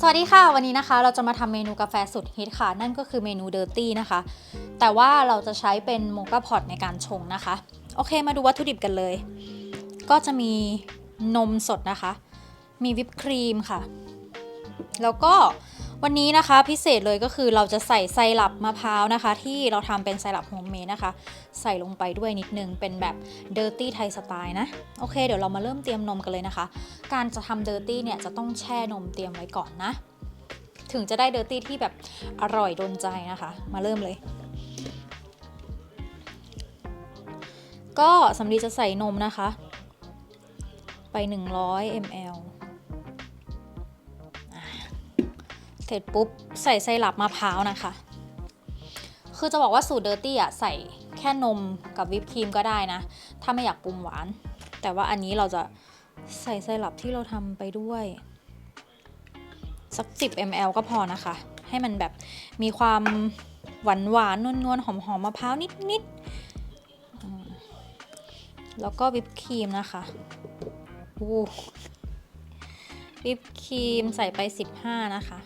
สวัสดีค่ะ วันนี้นะคะเราจะมาทำเมนูกาแฟสุดฮิตค่ะ นั่นก็คือเมนูเดอร์ตี้นะคะ แต่ว่าเราจะใช้เป็นโมกาพอตในการชงนะคะ โอเคมาดูวัตถุดิบกันเลย ก็จะมีนมสดนะคะ มีวิปครีมค่ะ แล้วก็ วันนี้นะคะพิเศษเลยก็คือเราจะใส่ไซรัปมะพร้าวนะคะ ที่เราทำเป็นไซรัปโฮมเมดนะคะ ใส่ลงไปด้วยนิดนึงเป็นแบบเดอร์ตี้ไทยสไตล์นะ โอเค เดี๋ยวเรามาเริ่มเตรียมนมกันเลยนะคะ การจะทำเดอร์ตี้เนี่ยจะต้องแช่นมเตรียมไว้ก่อนนะ ถึงจะได้เดอร์ตี้ที่แบบอร่อยโดนใจนะคะ มาเริ่มเลย ก็สำลีจะใส่นมนะคะ ไป 100 ml ร็จปุ๊บใส่ไซรัปมะพร้าวนะคะ คือจะบอกว่าสูตรเดอร์ตี้อะใส่แค่นมกับวิปครีมก็ได้นะ ถ้าไม่อยากปรุงหวาน แต่ว่าอันนี้เราจะใส่ไซรัปที่เราทำไปด้วย สัก 10 ml ก็พอนะคะ ให้มันแบบมีความหวานหวานนวลๆหอมๆมะพร้าวนิดๆ แล้วก็วิปครีมนะคะอู้วิปครีมใส่ไป 15 นะคะ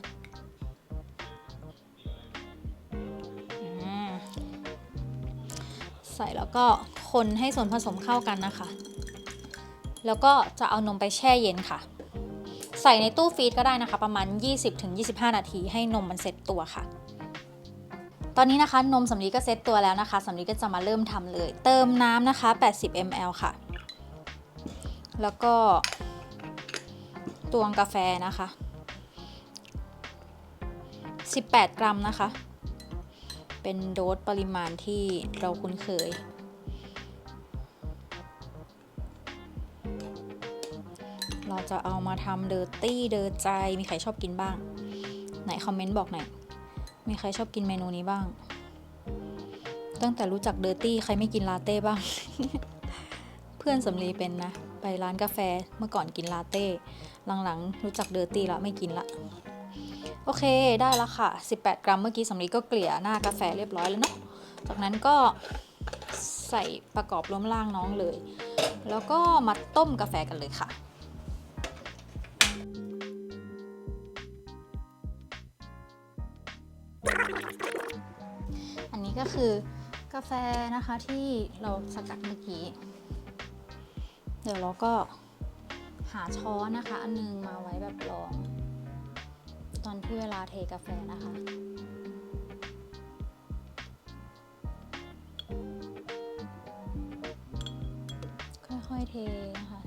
ใส่แล้วก็คนให้ส่วนผสมเข้ากันนะคะ แล้วก็จะเอานมไปแช่เย็นค่ะ ใส่ในตู้ฟรีซก็ได้นะคะ ประมาณ 20-25 นาทีให้นมมันเซ็ตตัวค่ะ ตอนนี้นะคะนมสำลีก็เซ็ตตัวแล้วนะคะสำลีก็จะมาเริ่มทำเลย เติมน้ำนะคะ 80 ml ค่ะ แล้วก็ตวงกาแฟนะคะ 18 กรัมนะคะ เป็นโดสปริมาณที่เราคุ้นเคย เราจะเอามาทำเดอร์ตี้เดอร์ใจมีใครชอบกินบ้าง ไหนคอมเมนต์บอกหน่อย มีใครชอบกินเมนูนี้บ้าง ตั้งแต่รู้จักเดอร์ตี้ใครไม่กินลาเต้บ้าง เพื่อนสำลีเป็นนะ ไปร้านกาแฟเมื่อก่อนกินลาเต้ หลังๆ รู้จักเดอร์ตี้แล้วไม่กินละ โอเคได้แล้วค่ะ 18 กรัมเมื่อกี้สำลีก็เกลี่ยหน้ากาแฟเรียบร้อยแล้วเนาะจากนั้นก็ใส่ประกอบล้มล่างน้องเลย แล้วก็มาต้มกาแฟกันเลยค่ะอันนี้ก็คือกาแฟนะคะที่เราสกัดเมื่อกี้ เดี๋ยวเราก็หาช้อนนะคะ อันนึงมาไว้แบบรอ เวลาเทกาแฟนะคะค่อยๆเทนะคะ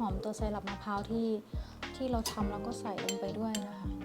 หอมตัวไซรัปมะพร้าวที่ที่เราทำแล้วก็ใส่ลงไปด้วยนะคะ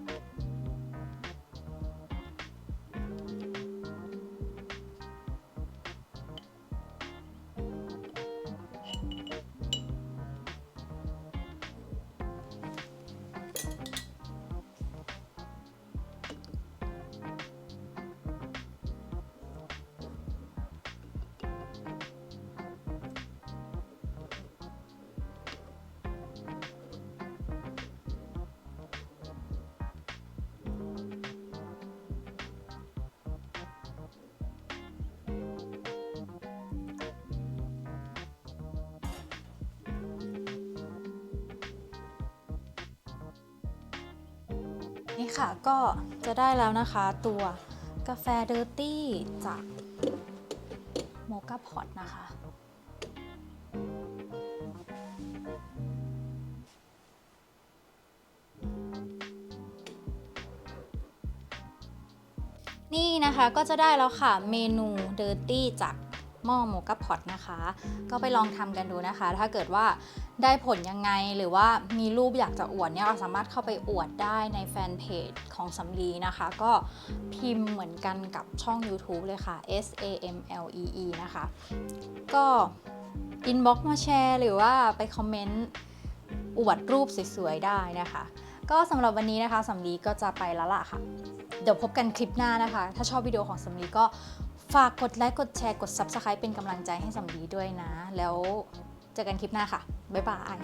นี่ค่ะก็จะได้แล้วนะคะตัวกาแฟเดอร์ตี้จากโมกาพอตนะคะ นี่นะคะก็จะได้แล้วค่ะเมนูเดอร์ตี้จาก หม้อโมกาพอตนะคะ ก็ไปลองทำกันดูนะคะ ถ้าเกิดว่าได้ผลยังไงหรือว่ามีรูปอยากจะอวดเนี่ยเราสามารถเข้าไปอวดได้ในแฟนเพจของสำลีนะคะ ก็พิมพ์เหมือนกันกับช่อง YouTube เลยค่ะ S A M L E E นะคะ ก็อินบ็อกมาแชร์หรือว่าไปคอมเมนต์อวดรูปสวยๆได้นะคะ ก็สำหรับวันนี้นะคะสำลีก็จะไปแล้วล่ะค่ะ เดี๋ยวพบกันคลิปหน้านะคะ ถ้าชอบวิดีโอของสำลีก็ ฝากกดไลค์กดแชร์กด Subscribe เป็นกำลังใจให้สำลีด้วยนะ แล้วเจอกันคลิปหน้าค่ะ บ๊ายบาย